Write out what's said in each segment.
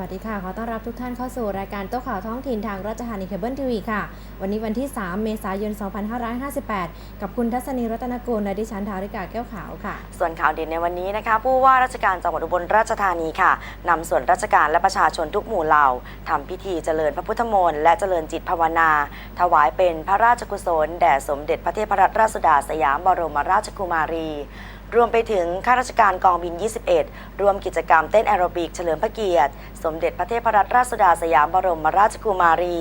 สวัสดีค่ะ ขอต้อนรับทุกท่านเข้าสู่รายการโต๊ะข่าวท้องถิ่นทางราชธานีเคเบิลทีวีค่ะ วันนี้วันที่ 3 เมษายน 2558 กับคุณทัศนีรัตนกุลและดิฉันธาริกาแก้วขาวค่ะ ส่วนข่าวเด่นในวันนี้นะคะ ผู้ว่าราชการจังหวัดอุบลราชธานีค่ะนำส่วนราชการและประชาชนทุกหมู่เหล่าทำพิธีเจริญพระพุทธมนต์และเจริญจิตภาวนา ถวายเป็นพระราชกุศล แด่สมเด็จพระเทพรัตนราชสุดาสยามบรมราชกุมารี รวมไปถึงข้าราชการกองบิน 21 รวมกิจกรรมเต้นแอโรบิกเฉลิมพระเกียรติ สมเด็จพระเทพรัตนราชสุดาสยามบรมราชกุมารี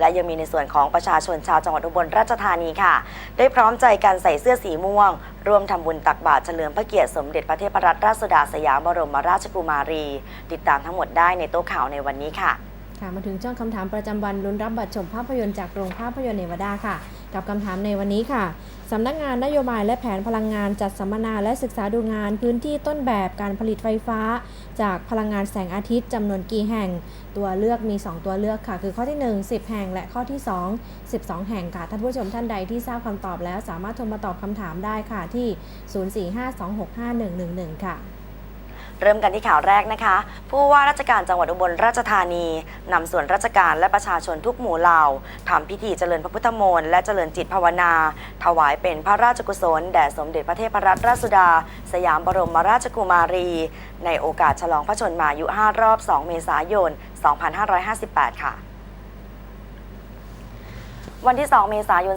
และยังมีในส่วนของประชาชนชาวจังหวัดอุบลราชธานีค่ะ ได้พร้อมใจกันใส่เสื้อสีม่วง ร่วมทำบุญตักบาตรเฉลิมพระเกียรติสมเด็จพระเทพรัตนราชสุดาสยามบรมราชกุมารี ติดตามทั้งหมดได้ในโต๊ะข่าวในวันนี้ค่ะค่ะมาถึงช่วงคำถามประจำวันลุ้นรับบัตรชมภาพยนตร์จากโรงภาพยนตร์เนวาดาค่ะ กับคำถามในวันนี้ค่ะ สำนักงานนโยบายและแผนพลังงานจัดสัมมนาและศึกษาดูงานพื้นที่ต้นแบบการผลิตไฟฟ้า จากพลังงานแสงอาทิตย์จำนวนกี่แห่ง ตัวเลือกมี 2 ตัวเลือกค่ะ คือข้อที่ 1 10 แห่ง และข้อที่ 2 12 แห่งค่ะ ท่านผู้ชมท่านใดที่ทราบคำตอบแล้วสามารถโทรมาตอบคำถามได้ค่ะที่ 0452651111ค่ะ เริ่มกันที่ข่าวแรกนะคะ ผู้ว่าราชการจังหวัดอุบลราชธานีนำส่วนราชการและประชาชนทุกหมู่เหล่าทำพิธีเจริญพระพุทธมนต์และเจริญจิตภาวนา ถวายเป็นพระราชกุศล แด่สมเด็จพระเทพรัตนราชสุดา สยามบรมราชกุมารี ในโอกาสฉลองพระชนมายุ 5 รอบ 2 เมษายน 2558 ค่ะวันที่ 2 เมษายน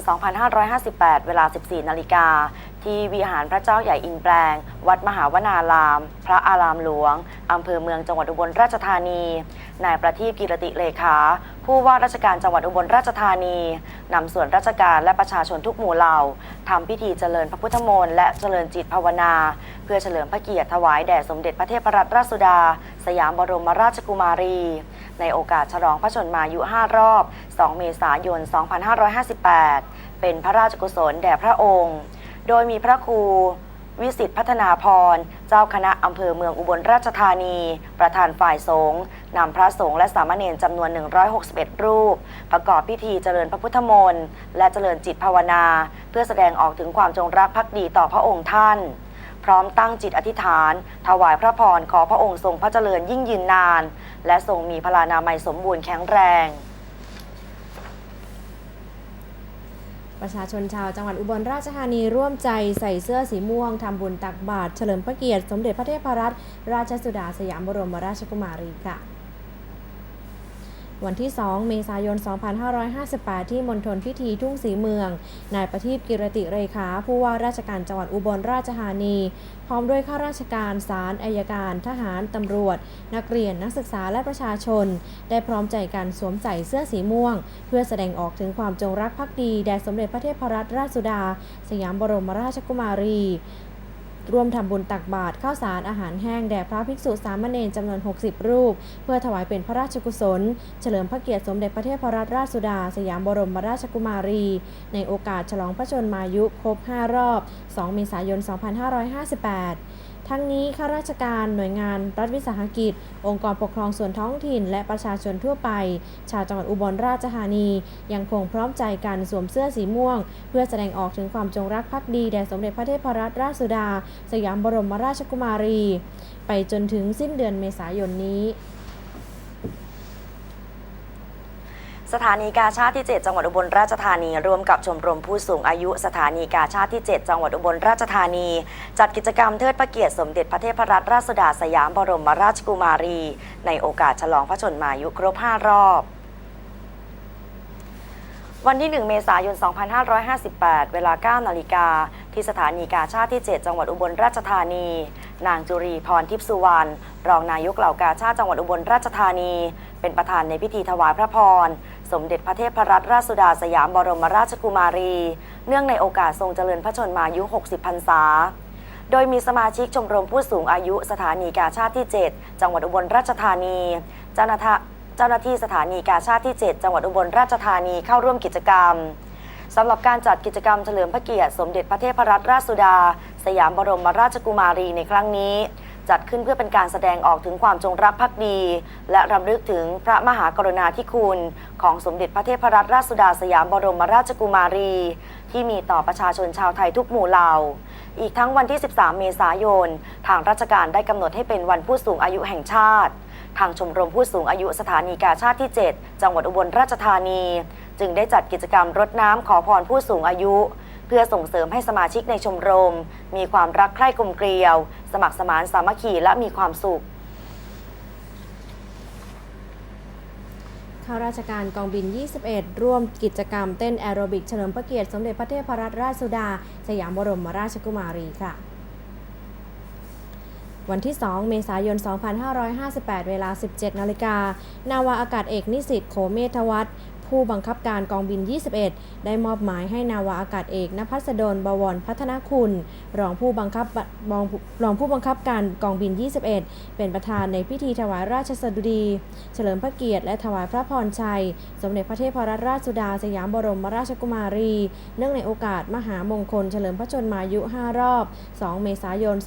2558 เวลา 14 นาฬิกา ที่วิหารพระเจ้าใหญ่อินแปลง วัดมหาวนาราม พระอารามหลวง อำเภอเมืองจังหวัดอุบลราชธานี นายประทีปกิรติเลขา ผู้ว่าราชการจังหวัดอุบลราชธานี นำส่วนราชการและประชาชนทุกหมู่เหล่าทำพิธีเจริญพระพุทธมนต์และเจริญจิตภาวนา เพื่อเฉลิมพระเกียรติถวายแด่สมเด็จพระเทพรัตนราชสุดา สยามบรมราชกุมารี ในโอกาสฉลองพระชนมายุ 5 รอบ 2 เมษายน 2558 เป็นพระราชกุศลแด่พระองค์ โดยมีพระครูวิสิตพัฒนาพร เจ้าคณะอำเภอเมืองอุบลราชธานี ประธานฝ่ายสงฆ์นำพระสงฆ์และสามเณรจำนวน 161 รูป ประกอบพิธีเจริญพระพุทธมนต์และเจริญจิตภาวนา เพื่อแสดงออกถึงความจงรักภักดีต่อพระองค์ท่าน พร้อมตั้งจิตอธิษฐาน ถวายพระพรขอพระองค์ทรงพระเจริญยิ่งยืนนาน และทรงมีพลานามัยสมบูรณ์แข็งแรง ประชาชนชาวจังหวัดอุบลราชธานีร่วมใจใส่เสื้อสีม่วงทำบุญตักบาตรเฉลิมพระเกียรติ สมเด็จพระเทพรัตนราชสุดาสยามบรมราชกุมารีค่ะ วันที่ 2 เมษายน 2558 ที่มณฑลพิธีทุ่งสีเมือง นายประทีปกิรติเรขาผู้ว่าราชการจังหวัดอุบลราชธานี พร้อมด้วยข้าราชการศาลอายการ ทหาร ตำรวจ นักเรียนนักศึกษาและประชาชน ได้พร้อมใจกันสวมใส่เสื้อสีม่วง เพื่อแสดงออกถึงความจงรักภักดีแด่สมเด็จพระเทพรัตนราชสุดา สยามบรมราชกุมารี ร่วมทำบุญตักบาตรข้าวสารอาหารแห้งแด่พระภิกษุสามเณรจำนวน 60 รูป เพื่อถวายเป็นพระราชกุศล เฉลิมพระเกียรติสมเด็จพระเทพรัตนราชสุดา สยามบรมราชกุมารี ในโอกาสฉลองพระชนมายุครบ 5 รอบ 2 เมษายน 2558 ทั้งนี้ข้าราชการหน่วยงานรัฐวิสาหกิจ องค์กรปกครองส่วนท้องถิ่น และประชาชนทั่วไป ชาวจังหวัดอุบลราชธานี ยังคงพร้อมใจกันสวมเสื้อสีม่วง เพื่อแสดงออกถึงความจงรักภักดีแด่สมเด็จพระเทพรัตนราชสุดา สยามบรมราชกุมารี ไปจนถึงสิ้นเดือนเมษายนนี้ สถานีกาชาติที่ 7 จังหวัดอุบลราชธานี ร่วมกับชมรมผู้สูงอายุสถานีกาชาติที่ 7 จังหวัดอุบลราชธานี จัดกิจกรรมเทิดพระเกียรติสมเด็จพระเทพรัตนราชสุดาสยามบรมราชกุมารี ในโอกาสฉลองพระชนมายุครบ 5 รอบวันที่ 1 เมษายน 2558 เวลา 9 นาฬิกา ที่สถานีกาชาติที่ 7 จังหวัดอุบลราชธานี นางจุรีพรทิพสุวรรณ รองนายกเหล่ากาชาติจังหวัดอุบลราชธานี เป็นประธานในพิธีถวายพระพร สมเด็จพระเทพรัตนราชสุดาสยามบรมราชกุมารี เนื่องในโอกาสทรงเจริญพระชนมายุ 60 พรรษา โดยมีสมาชิกชมรมผู้สูงอายุสถานีกาชาติที่ 7 จังหวัดอุบลราชธานี เจ้าหน้าที่เจ้าหน้าที่สถานีกาชาติที่ 7 จังหวัดอุบลราชธานีเข้าร่วมกิจกรรมสำหรับการจัดกิจกรรมเฉลิมพระเกียรติสมเด็จพระเทพรัตนราชสุดา สยามบรมราชกุมารีในครั้งนี้ จัดขึ้นเพื่อเป็นการแสดงออกถึงความจงรักภักดี และรำลึกถึงพระมหากรุณาธิคุณ ของสมเด็จพระเทพรัตนราชสุดาสยามบรมราชกุมารี ที่มีต่อประชาชนชาวไทยทุกหมู่เหล่า อีกทั้งวันที่ 13 เมษายน ทางราชการได้กำหนดให้เป็นวันผู้สูงอายุแห่งชาติ ทางชมรมผู้สูงอายุสถานีกาชาติที่ 7 จังหวัดอุบลราชธานี จึงได้จัดกิจกรรมรดน้ำขอพรผู้สูงอายุ พื่อส่งเสริมให้สมาชิกในชมรม มีความรักใคร่กลมเกลียว สมัครสมานสามัคคีและมีความสุข ข้าราชการกองบิน 21 ร่วมกิจกรรมเต้นแอโรบิกเฉลิมพระเกียรติสมเด็จพระเทพรัตนราชสุดา สยามบรมราชกุมารีค่ะ วันที่ 2 เมษายน 2558 เวลา 17 นาฬิกานาวาอากาศเอกนิสิตโขเมธวัฒน์ ผู้บังคับการกองบิน 21 ได้มอบหมายให้นาวาอากาศเอกนภัสดลบวรพัฒนาคุณ รองผู้บังคับรองรองผู้บังคับการกองบิน 21 เป็นประธานในพิธีถวายราชสดุดี เฉลิมพระเกียรติและถวายพระพรชัย สมเด็จพระเทพรัตนราชสุดาสยามบรมราชกุมารี เนื่องในโอกาสมหามงคล เฉลิมพระชนมายุ 5 รอบ 2 เมษายน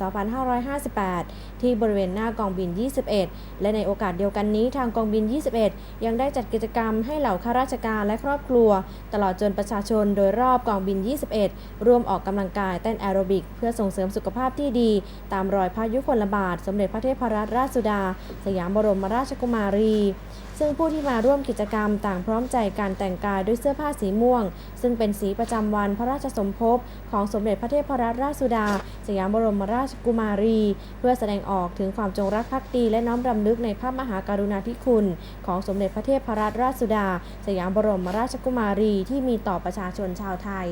2558 ที่บริเวณหน้ากองบิน 21 และในโอกาสเดียวกันนี้ทางกองบิน 21 ยังได้จัดกิจกรรมให้เหล่าข้าราราชการและครอบครัว ตลอดจนประชาชนโดยรอบกองบิน 21 ร่วมออกกำลังกายเต้นแอโรบิก เพื่อส่งเสริมสุขภาพที่ดี ตามรอยพระยุคลบาท สมเด็จพระเทพรัตนราชสุดา สยามบรมราชกุมารีซึ่งผู้ที่มาร่วมกิจกรรมต่างพร้อมใจการแต่งกายด้วยเสื้อผ้าสีม่วง ซึ่งเป็นสีประจำวันพระราชสมภพของสมเด็จพระเทพรัตนราชสุดา สยามบรมราชกุมารี เพื่อแสดงออกถึงความจงรักภักดีและน้อมรำลึกในพระมหากรุณาธิคุณ ของสมเด็จพระเทพรัตนราชสุดา สยามบรมราชกุมารีที่มีต่อประชาชนชาวไทย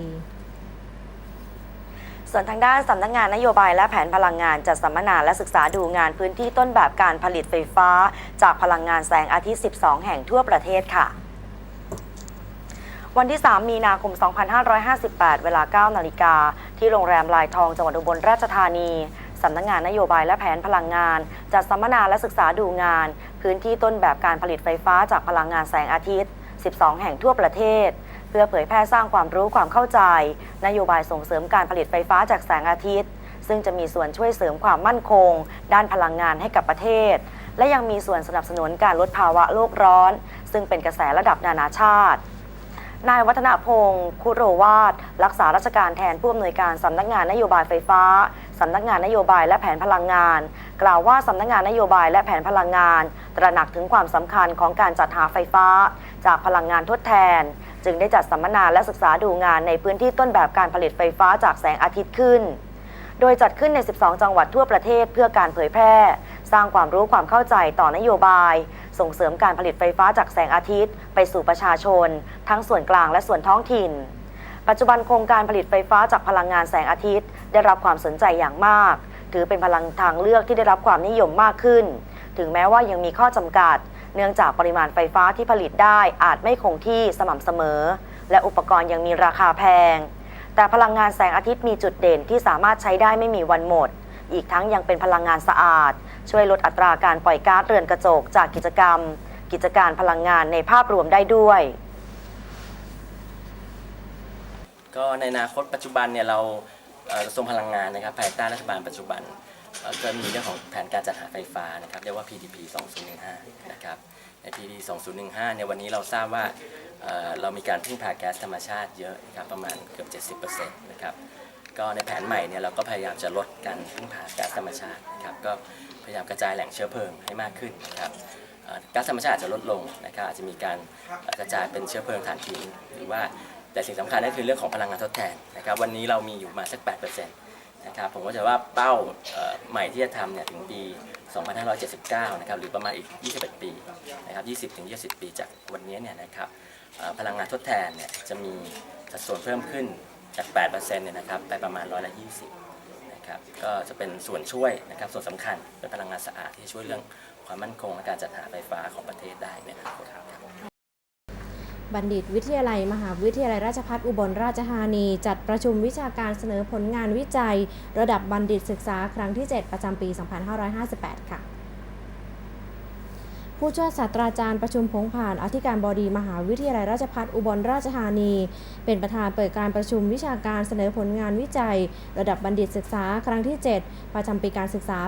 ส่วนทางด้านสำนักงานนโยบายและแผนพลังงานจัดสัมมนาและศึกษาดูงานพื้นที่ต้นแบบการผลิตไฟฟ้า จากพลังงานแสงอาทิตย์ 12 แห่งทั่วประเทศค่ะวันที่ 3 มีนาคม 2558 เวลา 9 นาฬิกา ที่โรงแรมลายทอง จังหวัดอุบลราชธานี สำนักงานนโยบายและแผนพลังงาน จัดสัมมนาและศึกษาดูงาน พื้นที่ต้นแบบการผลิตไฟฟ้าจากพลังงานแสงอาทิตย์ 12 แห่งทั่วประเทศ พื่อเผยแพร่สร้างความรู้ความเข้าใจ นโยบายส่งเสริมการผลิตไฟฟ้าจากแสงอาทิตย์ ซึ่งจะมีส่วนช่วยเสริมความมั่นคง ด้านพลังงานให้กับประเทศ และยังมีส่วนสนับสนุนการลดภาวะโลกร้อน ซึ่งเป็นกระแสระดับนานาชาตินายวัฒนพงศ์คุโรวาดรักษาราชการแทนผู้อำนวยการสำนักงานนโยบายไฟฟ้าสำนักงานนโยบายและแผนพลังงาน กล่าวว่าสำนักงานนโยบายและแผนพลังงาน ตระหนักถึงความสำคัญของการจัดหาไฟฟ้า จากพลังงานทดแทน จึงได้จัดสัมมนาและศึกษาดูงานในพื้นที่ต้นแบบการผลิตไฟฟ้าจากแสงอาทิตย์ขึ้น โดยจัดขึ้นใน 12 จังหวัดทั่วประเทศเพื่อการเผยแพร่ สร้างความรู้ความเข้าใจต่อนโยบาย ส่งเสริมการผลิตไฟฟ้าจากแสงอาทิตย์ ไปสู่ประชาชน ทั้งส่วนกลางและส่วนท้องถิ่น ปัจจุบันโครงการผลิตไฟฟ้าจากพลังงานแสงอาทิตย์ ได้รับความสนใจอย่างมาก ถือเป็นพลังทางเลือกที่ได้รับความนิยมมากขึ้น ถึงแม้ว่ายังมีข้อจำกัด เนื่องจากปริมาณไฟฟ้าที่ผลิตได้อาจไม่คงที่สม่ำเสมอ และอุปกรณ์ยังมีราคาแพง แต่พลังงานแสงอาทิตย์มีจุดเด่นที่สามารถใช้ได้ไม่มีวันหมด อีกทั้งยังเป็นพลังงานสะอาด ช่วยลดอัตราการปล่อยก๊าซเรือนกระจกจากกิจกรรม กิจการพลังงานในภาพรวมได้ด้วย ก็ในอนาคตปัจจุบันเนี่ยเราเอ่อกระทรวงพลังงานนะครับภายใต้รัฐบาลปัจจุบัน เอ่อก็มีเรื่องของแผนการจัดหาไฟฟ้านะครับเรียกว่า PDP 2015 นะครับใน PDP 2015เนี่ยวันนี้เราทราบว่าเเรามีการพึ่งพาแก๊สธรรมชาติเยอะนะครับประมาณเกือบ 70%นะครับก็ในแผนใหม่เนี่ยเราก็พยายามจะลดการพึ่งพาแก๊สธรรมชาตินะครับก็พยายามกระจายแหล่งเชื้อเพลิงให้มากขึ้นนะครับก๊าซธรรมชาติอาจจะลดลงนะครับอาจจะมีการกระจายเป็นเชื้อเพลิงถ่านหินหรือว่าแต่สิ่งสำคัญก็คือเรื่องของพลังงานทดแทนนะครับวันนี้เรามีอยู่มาสัก 8%นะครับผมก็จะว่าเป้าใหม่ที่จะทำเนี่ยถึงปี 2579 นะครับหรือประมาณอีก 21 ปีนะครับ20 ถึง 20 ปีจากวันนี้เนี่ยนะครับพลังงานทดแทนเนี่ยจะมีสัดส่วนเพิ่มขึ้นจาก 8%เนี่ยนะครับไปประมาณร้อยละ20นะครับก็จะเป็นส่วนช่วยนะครับส่วนสำคัญเป็นพลังงานสะอาดที่ช่วยเรื่องความมั่นคงและการจัดหาไฟฟ้าของประเทศได้ในอนาคตครับ บัณฑิตวิทยาลัย มหาวิทยาลัยราชภัฏอุบลราชธานี จัดประชุมวิชาการเสนอผลงานวิจัย ระดับบัณฑิตศึกษาครั้งที่ 7 ประจำปี 2558 ค่ะ ผู้ช่วยศาสตราจารย์ประชุมพงผ่านอธิการบดีมหาวิทยาลัยราชภัฏอุบลราชธานี เป็นประธานเปิดการประชุมวิชาการเสนอผลงานวิจัย ระดับบัณฑิตศึกษาครั้งที่ 7 ประจำปีการศึกษา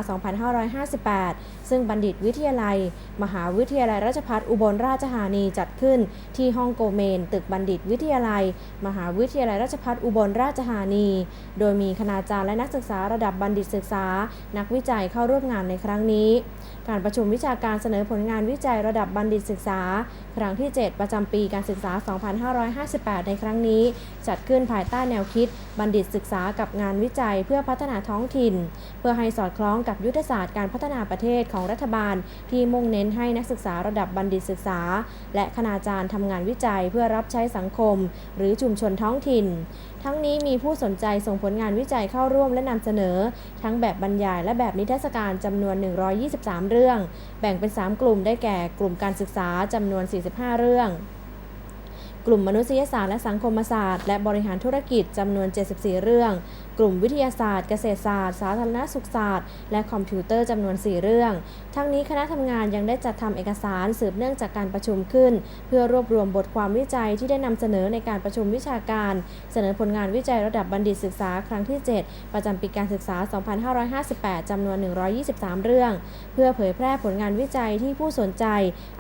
2558 ซึ่งบัณฑิตวิทยาลัย มหาวิทยาลัยราชภัฏอุบลราชธานีจัดขึ้นที่ห้องโกเมน ตึกบัณฑิตวิทยาลัย มหาวิทยาลัยราชภัฏอุบลราชธานี โดยมีคณาจารย์และนักศึกษาระดับบัณฑิตศึกษา นักวิจัยเข้าร่วมงานในครั้งนี้ การประชุมวิชาการเสนอผลงานวิจัยระดับบัณฑิตศึกษา ครั้งที่ 7 ประจำปีการศึกษา 2558 ในครั้งนี้ จัดขึ้นภายใต้แนวคิด บัณฑิตศึกษากับงานวิจัยเพื่อพัฒนาท้องถิ่น เพื่อให้สอดคล้องกับยุทธศาสตร์การพัฒนาประเทศของรัฐบาล ที่มุ่งเน้นให้นักศึกษาระดับบัณฑิตศึกษา และคณาจารย์ทำงานวิจัยเพื่อรับใช้สังคม หรือชุมชนท้องถิ่น ทั้งนี้มีผู้สนใจส่งผลงานวิจัยเข้าร่วมและนำเสนอ ทั้งแบบบรรยายและแบบนิทรรศการจำนวน 123 เรื่อง แบ่งเป็น 3 กลุ่มได้แก่กลุ่มการศึกษาจำนวน 4 45 เรื่อง กลุ่มมนุษยศาสตร์และสังคมศาสตร์ และบริหารธุรกิจจำนวน 74 เรื่อง กลุ่มวิทยาศาสตร์เกษตรศาสตร์ สาธารณสุขศาสตร์ และคอมพิวเตอร์จำนวน 4 เรื่อง ทั้งนี้คณะทำงานยังได้จัดทำเอกสารสืบเนื่องจากการประชุมขึ้น เพื่อรวบรวมบทความวิจัยที่ได้นำเสนอในการประชุมวิชาการ เสนอผลงานวิจัยระดับบัณฑิตศึกษาครั้งที่ 7 ประจำปีการศึกษา 2558จำนวน 123 เรื่อง เพื่อเผยแพร่ผลงานวิจัยที่ผู้สนใจ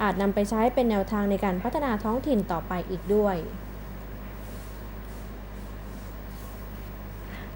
อาจนำไปใช้เป็นแนวทางในการพัฒนาท้องถิ่นต่อไปอีกด้วย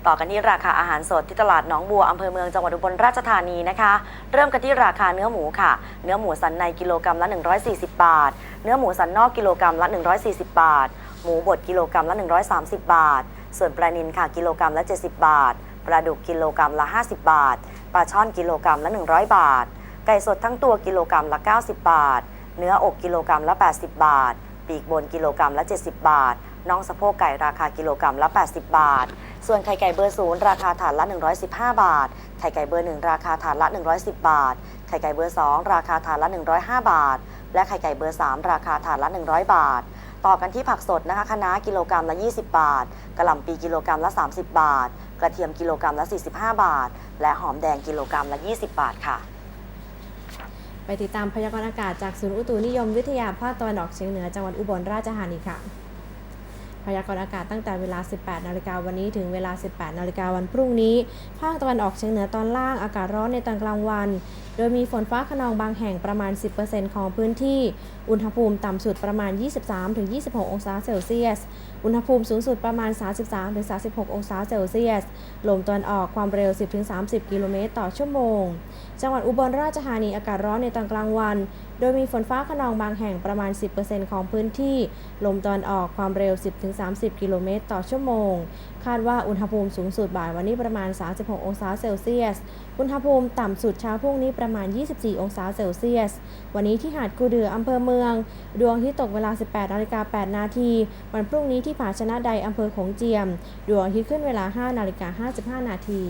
ต่อกันที่ราคาอาหารสดที่ตลาดหนองบัวอำเภอเมืองจังหวัดอุบลราชธานีนะคะ เริ่มกันที่ราคาเนื้อหมูค่ะ เนื้อหมูสันในกิโลกรัมละ 140 บาท เนื้อหมูสันนอกกิโลกรัมละ 140 บาท หมูบดกิโลกรัมละ 130 บาท ส่วนปลานิลค่ะกิโลกรัมละ 70 บาทปลาดุกกิโลกรัมละ 50 บาทปลาช่อนกิโลกรัมละ 100 บาท ไก่สดทั้งตัวกิโลกรัมละ 90 บาท เนื้ออกกิโลกรัมละ 80 บาท ปีกบนกิโลกรัมละ 70 บาท น่องสะโพกไก่ราคากิโลกรัมละ 80 บาท ส่วนไข่ไก่เบอร์ศูนย์ราคาถาดละ 115 บาท ไข่ไก่เบอร์1ราคาถาดละ 110 บาท ไข่ไก่เบอร์2ราคาถาดละ 105 บาท และไข่ไก่เบอร์3ราคาถาดละ 100 บาท ต่อกันที่ผักสดนะคะคะน้ากิโลกรัมละ 20 บาทกระหล่ำปีกิโลกรัมละ 30 บาท กระเทียมกิโลกรัมละ 45 บาท และหอมแดงกิโลกรัมละ 20 บาทค่ะไปติดตามพยากรณ์อากาศจากศูนย์อุตุนิยมวิทยาภาคตะวันออกเฉียงเหนือจังหวัดอุบลราชธานีค่ะ พยากรณ์อากาศตั้งแต่เวลา 18 นาฬิกาวันนี้ถึงเวลา 18 นาฬิกาวันพรุ่งนี้ ภาคตะวันออกเฉียงเหนือตอนล่างอากาศร้อนในตอนกลางวันโดยมีฝนฟ้าขนองบางแห่งประมาณ 10%ของพื้นที่ อุณหภูมิต่ำสุดประมาณ 23-26 องศาเซลเซียส อุณหภูมิสูงสุดประมาณ 33-36 องศาเซลเซียส ลมตะวันออกความเร็ว 10-30 กิโลเมตรต่อชั่วโมง จังหวัดอุบลราชธานีอากาศร้อนในตอนกลางวัน โดยมีฝนฟ้าขนองบางแห่งประมาณ 10%ของพื้นที่ ลมตะวันออกความเร็ว 10-30 กิโลเมตรต่อชั่วโมงคาดว่าอุณหภูมิสูงสุดบ่ายวันนี้ประมาณ 36 องศาเซลเซียส อุณหภูมิต่ำสุดเช้าพรุ่งนี้ประมาณ 24 องศาเซลเซียส วันนี้ที่หาดกูเดืออำเภอเมือง ดวงที่ตกเวลา 18นาฬิกา8นาที วันพรุ่งนี้ที่ผาชนะใดอำเภอโขงเจียม ดวงทิตย์ขึ้นเวลา 5นาฬิกา55 นาที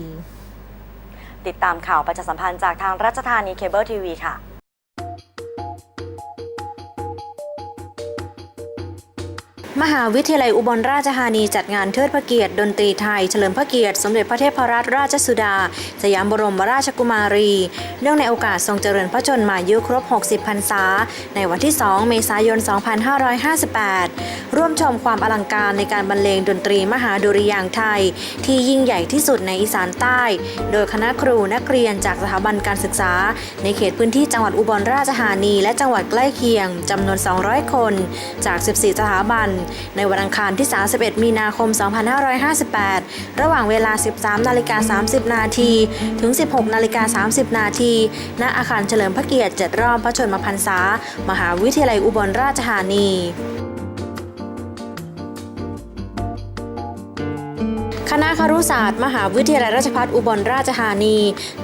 ติดตามข่าวประชาสัมพันธ์จากทางราชธานีเคเบิลทีวีค่ะ มหาวิทยาลัยอุบลราชธานีจัดงานเทิดพระเกียรติดนตรีไทย เฉลิมพระเกียรติ สมเด็จพระเทพรัตนราชสุดา สยามบรมราชกุมารี เนื่องในโอกาสทรงเจริญพระชนมายุครบ 60 พรรษา ในวันที่ 2 เมษายน 2558 ร่วมชมความอลังการในการบรรเลงดนตรีมหาดุริยางไทย ที่ยิ่งใหญ่ที่สุดในอีสานใต้ โดยคณะครูนักเรียนจากสถาบันการศึกษา ในเขตพื้นที่จังหวัดอุบลราชธานี และจังหวัดใกล้เคียงจำนวน 200 คน จาก 14 สถาบันในวันอังคารที่ 31 มีนาคม 2558 ระหว่างเวลา 13 นาฬิกา 30 นาที ถึง 16 นาฬิกา 30 นาที ณ อาคารเฉลิมพระเกียรติ7รอบพระชนมพรรษา มหาวิทยาลัยอุบลราชธานีคณะครุศาสตร์ มหาวิทยาลัยราชภัฏอุบลราชธานี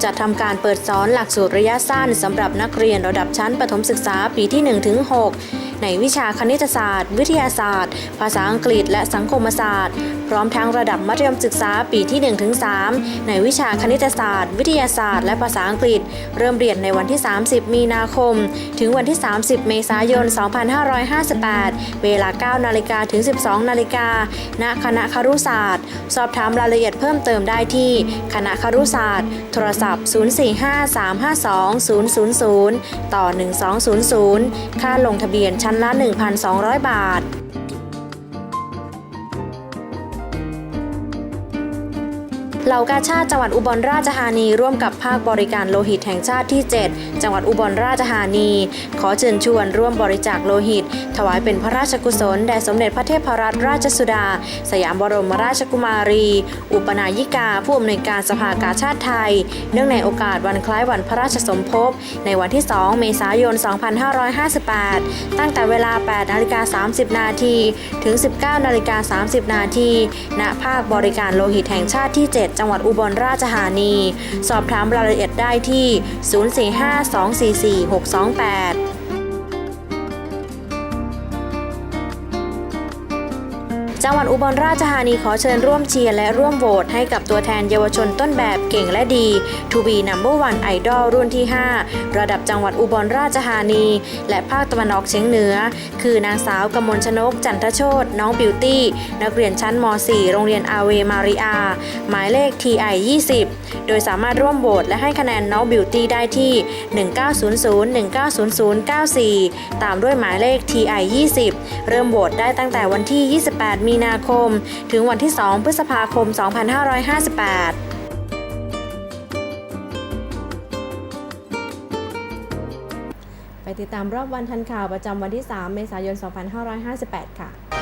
จัดทำการเปิดสอนหลักสูตรระยะสั้นสำหรับนักเรียนระดับชั้นประถมศึกษาปีที่1ถึง6 ในวิชาคณิตศาสตร์ วิทยาศาสตร์ ภาษาอังกฤษ และสังคมศาสตร์ พร้อมทั้งระดับมัธยมศึกษาปีที่ 1-3 ในวิชาคณิตศาสตร์ วิทยาศาสตร์ และภาษาอังกฤษ เริ่มเรียนในวันที่ 30 มีนาคม ถึงวันที่ 30 เมษายน 2558 เวลา 9 นาฬิกาถึง 12 นาฬิกา ณ คณะครุศาสตร์ สอบถามรายละเอียดเพิ่มเติมได้ที่ คณะครุศาสตร์ โทรศัพท์ 045 352 000 ต่อ 1200 ค่าลงทะเบียนชั้นละ 1,200 บาท เหล่ากาชาติจังหวัดอุบลราชธานี ร่วมกับภาคบริการโลหิตแห่งชาติที่ 7 จังหวัดอุบลราชธานี ขอเชิญชวนร่วมบริจาคโลหิต ถวายเป็นพระราชกุศลแด่สมเด็จพระเทพรัตนราชสุดา สยามบรมราชกุมารี อุปนายิกา ผู้อำนวยการสภากาชาติไทย เนื่องในโอกาสวันคล้ายวันพระราชสมภพในวันที่ 2 เมษายน 2558 ตั้งแต่เวลา 8นาฬิกา30 นาทีถึง 19นาฬิกา30 นาทีณภาคบริการโลหิตแห่งชาติที่ 7จังหวัดอุบลราชธานี สอบถามรายละเอียดได้ที่ 045244628 จังหวัดอุบลราชธานีขอเชิญร่วมเชียร์และร่วมโหวตให้กับตัวแทนเยาวชนต้นแบบเก่งและดีทูบีนัมเบอร์วันไอดอลรุ่นที่ 5 ระดับจังหวัดอุบลราชธานี และภาคตะวันออกเฉียงเหนือ คือนางสาวกมลชนก จันทโชตน้องบิวตี้ นักเรียนชั้นม .4 โรงเรียนอาเวมาริอาหมายเลข TI 20 โดยสามารถร่วมโหวตและให้คะแนนน้องบิวตี้ได้ที่ 1900 190094 ตามด้วยหมายเลข TI 20 เริ่มโหวตได้ตั้งแต่วันที่ 28มีนาคม ถึงวันที่ 2 พฤษภาคม 2558ไปติดตามรอบวันทันข่าวประจำวันที่ 3 เมษายน 2558 ค่ะ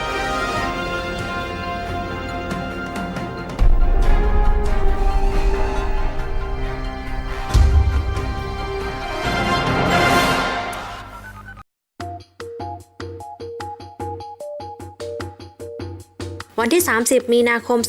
วันที่ 30 มีนาคม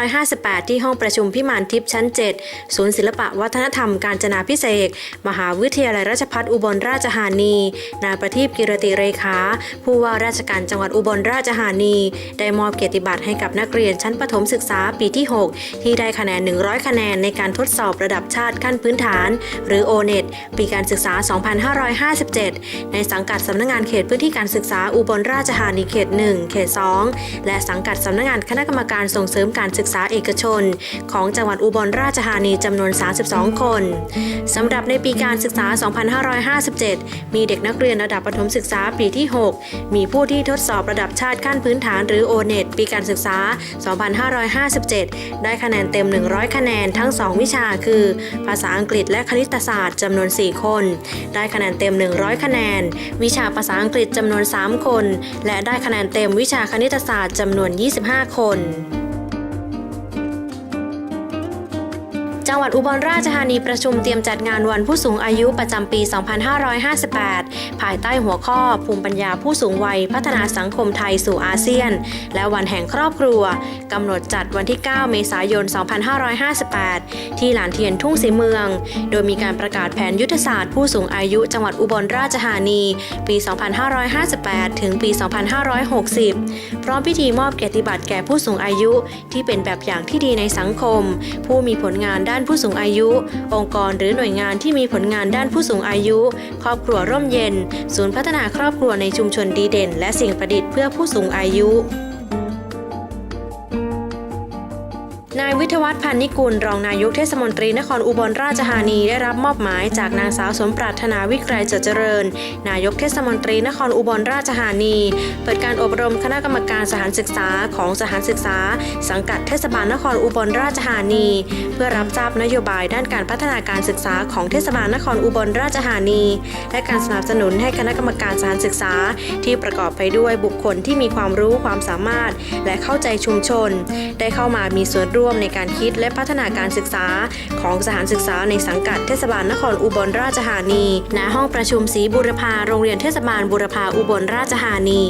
2558 ที่ห้องประชุมพิมานทิพย์ชั้น 7 ศูนย์ศิลปะวัฒนธรรมการจนาพิเศษ มหาวิทยาลัยราชภัฏอุบลราชธานี นายประทีปกิรติเรขา ผู้ว่าราชการจังหวัดอุบลราชธานี ได้มอบเกียรติบัตรให้กับนักเรียนชั้นประถมศึกษาปีที่ 6 ที่ได้คะแนน 100 คะแนนในการทดสอบระดับชาติขั้นพื้นฐาน หรือ O-NET ปีการศึกษา 2557 ในสังกัดสำนักงานเขตพื้นที่การศึกษาอุบลราชธานีเขต 1 เขต 2 และสังกัดำนักงานคณะกรรมการส่งเสริมการศึกษาเอกชน ของจังหวัดอุบลราชธานีจำนวน 32 คนสำหรับในปีการศึกษา 2557 มีเด็กนักเรียนระดับประถมศึกษาปีที่ 6 มีผู้ที่ทดสอบระดับชาติขั้นพื้นฐานหรือ O-NET ปีการศึกษา 2557 ได้คะแนนเต็ม 100 คะแนนทั้ง 2 วิชาคือ ภาษาอังกฤษและคณิตศาสตร์จำนวน 4 คน ได้คะแนนเต็ม 100 คะแนน วิชาภาษาอังกฤษจำนวน 3 คน และได้คะแนนเต็มวิชาคณิตศาสตร์จำนวน25 คน จังหวัดอุบลราชธานีประชุมเตรียมจัดงานวันผู้สูงอายุประจำปี 2558 ภายใต้หัวข้อ ภูมิปัญญาผู้สูงวัย พัฒนาสังคมไทยสู่อาเซียน และวันแห่งครอบครัวกำหนดจัดวันที่ 9 เมษายน 2558 ที่หลานเทียนทุ่งสีเมือง โดยมีการประกาศแผนยุทธศาสตร์ผู้สูงอายุจังหวัดอุบลราชธานี ปี 2558 ถึงปี 2560 พร้อมพิธีมอบเกียรติบัตรแก่ผู้สูงอายุ ที่เป็นแบบอย่างที่ดีในสังคม ผู้มีผลงานด้านผู้สูงอายุ องค์กรหรือหน่วยงานที่มีผลงานด้านผู้สูงอายุ ครอบครัวร่มเย็น ศูนย์พัฒนาครอบครัวในชุมชนดีเด่น และสิ่งประดิษฐ์เพื่อผู้สูงอายุ นายวิทยวัฒน์พันนิกุลรองนายกเทศมนตรีนครอุบลราชธานีได้รับมอบหมายจากนางสาวสมปรารถนาวิกรยเจริญเจริญ นายกเทศมนตรีนครอุบลราชธานี เปิดการอบรมคณะกรรมการสถานศึกษาของสถานศึกษา สังกัดเทศบาลนครอุบลราชธานี เพื่อรับทราบนโยบายด้านการพัฒนาการศึกษาของเทศบาลนครอุบลราชธานี และการสนับสนุนให้คณะกรรมการสถานศึกษา ที่ประกอบไปด้วยบุคคลที่มีความรู้ความสามารถ และเข้าใจชุมชน ได้เข้ามามีส่วนร่วมร่วมในการคิดและพัฒนาการศึกษา ของสถานศึกษาในสังกัดเทศบาลนครอุบลราชธานี ณ ห้องประชุมศรีบุรพาโรงเรียนเทศบาลบุรพาอุบลราชธานี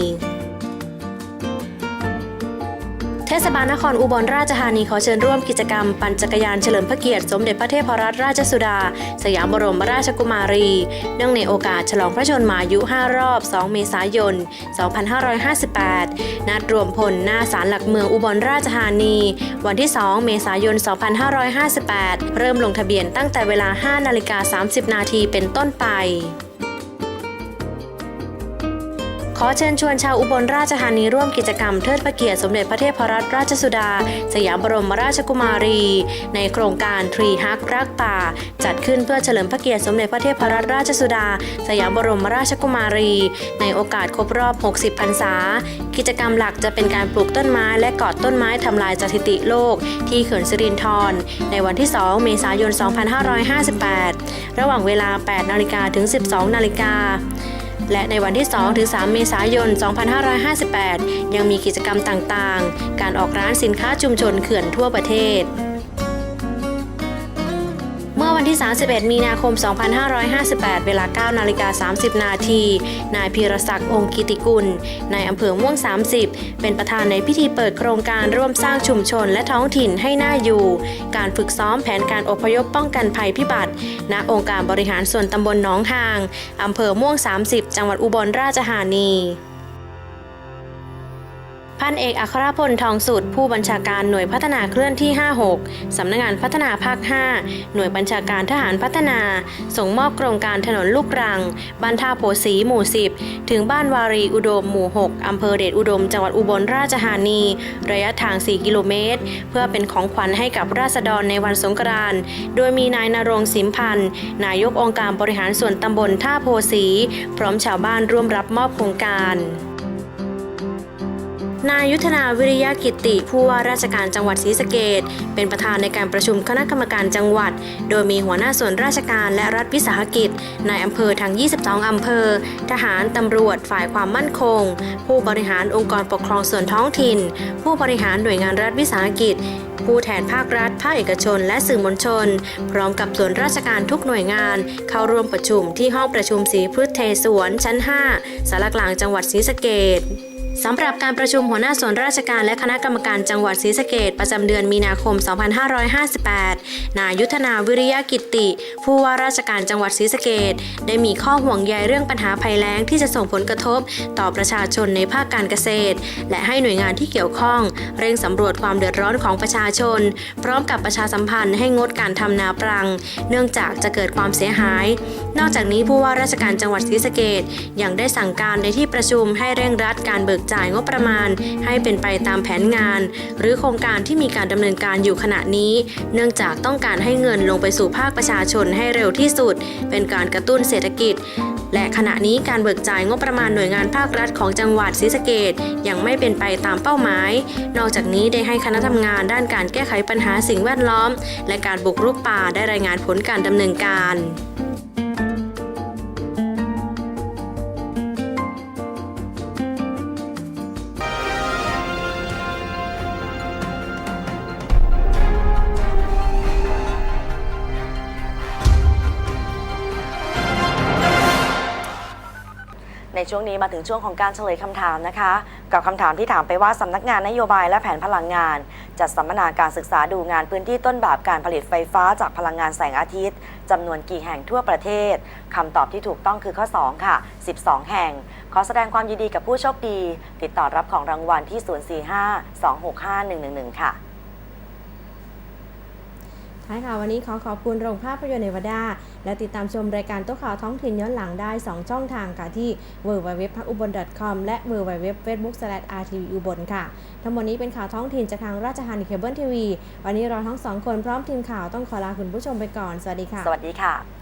เทศบาลนครอุบลราชธานีขอเชิญร่วมกิจกรรม ปั่นจักรยานเฉลิมพระเกียรติสมเด็จพระเทพรัตนราชสุดา สยามบรมราชกุมารี เนื่องในโอกาสฉลองพระชนมายุ 5 รอบ 2 เมษายน 2558 นัดรวมพลหน้าศาลหลักเมืองอุบลราชธานี วันที่ 2 เมษายน 2558 เริ่มลงทะเบียนตั้งแต่เวลา 5 นาฬิกา 30 นาทีเป็นต้นไป ขอเชิญชวนชาวอุบลราชธานีร่วมกิจกรรมเทิดพระเกียรติสมเด็จพระเทพรัตนราชสุดา สยามบรมราชกุมารี ในโครงการทรีฮักรักป่า จัดขึ้นเพื่อเฉลิมพระเกียรติสมเด็จพระเทพรัตนราชสุดา สยามบรมราชกุมารี ในโอกาสครบรอบ 60 พรรษา กิจกรรมหลักจะเป็นการปลูกต้นไม้และกอดต้นไม้ทำลายสถิติโลก ที่เขื่อนสิรินธรในวันที่ 2 เมษายน 2558 ระหว่างเวลา 8 นาฬิกาถึง 12 นาฬิกา และในวันที่ 2 ถึง 3 เมษายน 2558 ยังมีกิจกรรมต่างๆ การออกร้านสินค้าชุมชนเขื่อนทั่วประเทศ มื่อวันที่ 31 มีนาคม 2558 เวลา 9 นาฬิกา 30 นาที นายพีรศักดิ์องค์กิติกุล นายอำเภอม่วง 30 เป็นประธานในพิธีเปิดโครงการร่วมสร้างชุมชนและท้องถิ่นให้น่าอยู่ การฝึกซ้อมแผนการอพยพป้องกันภัยพิบัติ ณ องค์การบริหารส่วนตำบลหนองหาง อำเภอม่วง 30 จังหวัดอุบลราชธานี พันเอกอัครพลทองสุดผู้บัญชาการหน่วยพัฒนาเคลื่อนที่ 56 สำนักงานพัฒนาภาค 5 หน่วยบัญชาการทหารพัฒนา ส่งมอบโครงการถนนลูกรังบ้านท่าโพสีหมู่ 10 ถึงบ้านวารีอุดมหมู่ 6 อำเภอเดชอุดม จังหวัดอุบลราชธานี ระยะทาง 4 กิโลเมตร เพื่อเป็นของขวัญให้กับราษฎรในวันสงกรานต์โดยมีนายนรงสิมพันธ์นายกองค์การบริหารส่วนตำบลท่าโพสี พร้อมชาวบ้านร่วมรับมอบโครงการ นายยุทธนาวิริยะกิติ ผู้ว่าราชการจังหวัดศรีสะเกดเป็นประธานในการประชุมคณะกรรมการจังหวัด โดยมีหัวหน้าส่วนราชการและรัฐวิสาหกิจนายอำเภอทั้ง 22 อำเภอ ทหารตำรวจฝ่ายความมั่นคง ผู้บริหารองค์กรปกครองส่วนท้องถิ่น ผู้บริหารหน่วยงานรัฐวิสาหกิจ ผู้แทนภาครัฐ ภาคเอกชน และสื่อมวลชน พร้อมกับส่วนราชการทุกหน่วยงาน เข้าร่วมประชุมที่ห้องประชุมศรีพฤทเทสวนชั้น 5สารกลางจังหวัดศรีสะเกด สำหรับการประชุมหัวหน้าส่วนราชการและคณะกรรมการจังหวัดศรีสะเกดประจำเดือนมีนาคม 2558 นายยุทธนาวิริยกิติ ผู้ว่าราชการจังหวัดศรีสะเกดได้มีข้อห่วงใยเรื่องปัญหาภัยแล้งที่จะส่งผลกระทบ ต่อประชาชนในภาคการเกษตร และให้หน่วยงานที่เกี่ยวข้อง เร่งสำรวจความเดือดร้อนของประชาชน พร้อมกับประชาสัมพันธ์ให้งดการทำนาปรัง เนื่องจากจะเกิดความเสียหาย นอกจากนี้ผู้ว่าราชการจังหวัดศรีสะเกดยังได้สั่งการในที่ประชุมให้เร่งรัดการเบิกจ่ายงบประมาณ ให้เป็นไปตามแผนงาน หรือโครงการที่มีการดำเนินการอยู่ขณะนี้ เนื่องจากต้องการให้เงินลงไปสู่ภาคประชาชนให้เร็วที่สุด เป็นการกระตุ้นเศรษฐกิจ และขณะนี้การเบิกจ่ายงบประมาณหน่วยงานภาครัฐของจังหวัดศรีสะเกดยังไม่เป็นไปตามเป้าหมาย นอกจากนี้ได้ให้คณะทำงานด้านการแก้ไขปัญหาสิ่งแวดล้อม และการบุกรุกป่าได้รายงานผลการดำเนินการ ช่วงนี้มาถึงช่วงของการเฉลยคำถามนะคะ กับคำถามที่ถามไปว่าสำนักงานนโยบายและแผนพลังงาน จัดสัมมนาการศึกษาดูงานพื้นที่ต้นแบบการผลิตไฟฟ้าจากพลังงานแสงอาทิตย์จำนวนกี่แห่งทั่วประเทศคำตอบที่ถูกต้องคือข้อ 2 ค่ะ 12 แห่ง ขอแสดงความยินดีกับผู้โชคดี ติดต่อรับของรางวัลที่ 045 265 111 ค่ะ ท้ายข่ะ วันนี้ขอขอบคุณโรงภาพยนตร์เนวาดา และติดตามชมรายการโต๊ะข่าวท้องถิ่นย้อนหลังได้ 2 ช่องทางค่ะที่ w w w p a k u b o n com และ w w w f a c e b o o k r t v อุบลค่ะ ทั้งหมดนี้เป็นข่าวท้องถิ่นจากทางราชธานีเคเบิลทีวี วันนี้เราทั้งสองคนพร้อมทีมข่าวต้องขอลาคุณผู้ชมไปก่อน สวัสดีค่ะ สวัสดีค่ะ